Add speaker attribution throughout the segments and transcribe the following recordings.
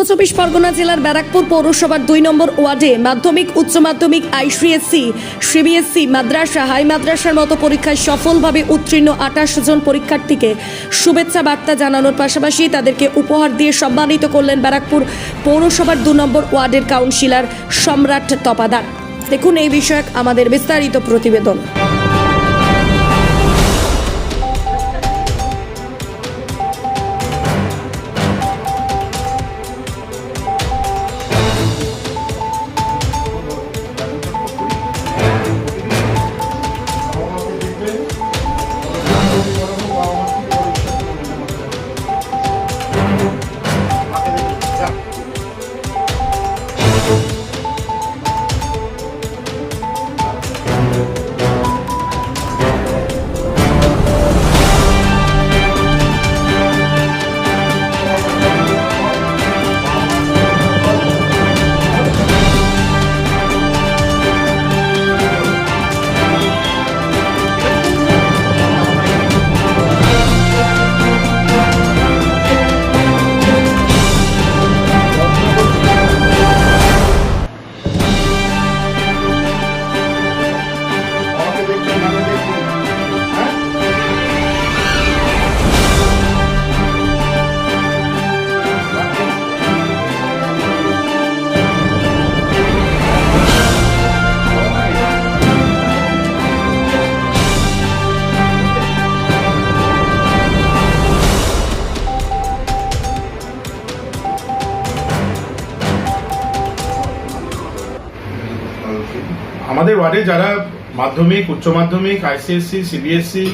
Speaker 1: উত্তর চব্বিশ পরগনা জেলার ব্যারাকপুর পৌরসভার দুই নম্বর ওয়ার্ডে মাধ্যমিক, উচ্চ মাধ্যমিক, আইসিএসসি, সিবিএসসি, মাদ্রাসা, হাই মাদ্রাসার মতো পরীক্ষায় সফলভাবে উত্তীর্ণ আঠাশ জন পরীক্ষার্থীকে শুভেচ্ছা বার্তা জানানোর পাশাপাশি তাদেরকে উপহার দিয়ে সম্মানিত করলেন ব্যারাকপুর পৌরসভার দু নম্বর ওয়ার্ডের কাউন্সিলর সম্রাট তপাদার। দেখুন এই বিষয়ক আমাদের বিস্তারিত প্রতিবেদন।
Speaker 2: Thank you. আমাদের ওয়ার্ডে যারা মাধ্যমিক, উচ্চ মাধ্যমিক, আইসিএসসি, সিবিএসসি,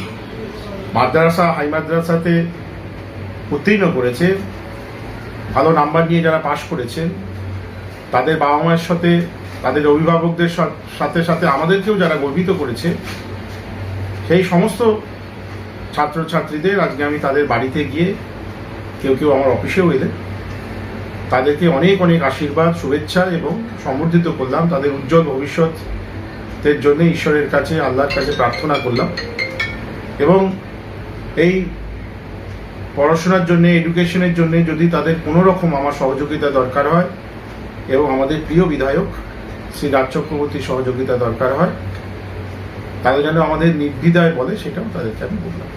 Speaker 2: মাদ্রাসা, হাই মাদ্রাসাতে উত্তীর্ণ করেছে, ভালো নাম্বার নিয়ে যারা পাশ করেছেন তাদের বাবা মায়ের সাথে, তাদের অভিভাবকদের সাথে সাথে আমাদেরকেও যারা গর্বিত করেছে, সেই সমস্ত ছাত্রছাত্রীদের আজকে আমি তাদের বাড়িতে গিয়ে, কেউ কেউ আমার অফিসেও এলেন, তাদেরকে অনেক অনেক আশীর্বাদ, শুভেচ্ছা এবং সম্বর্ধিত করলাম, তাদের উজ্জ্বল ভবিষ্যতের জন্য ঈশ্বরের কাছে, আল্লাহর কাছে প্রার্থনা করলাম। এবং এই পড়াশোনার জন্য, এডুকেশনের জন্য যদি তাদের কোনো রকম আমার সহযোগিতা দরকার হয়, এবং আমাদের প্রিয় বিধায়ক শ্রী রাজ চক্রবর্তীর সহযোগিতা দরকার হয় তাদের যেন আমাদের নির্দ্বিধায় বলে, সেটাও তাদেরকে আমি বললাম।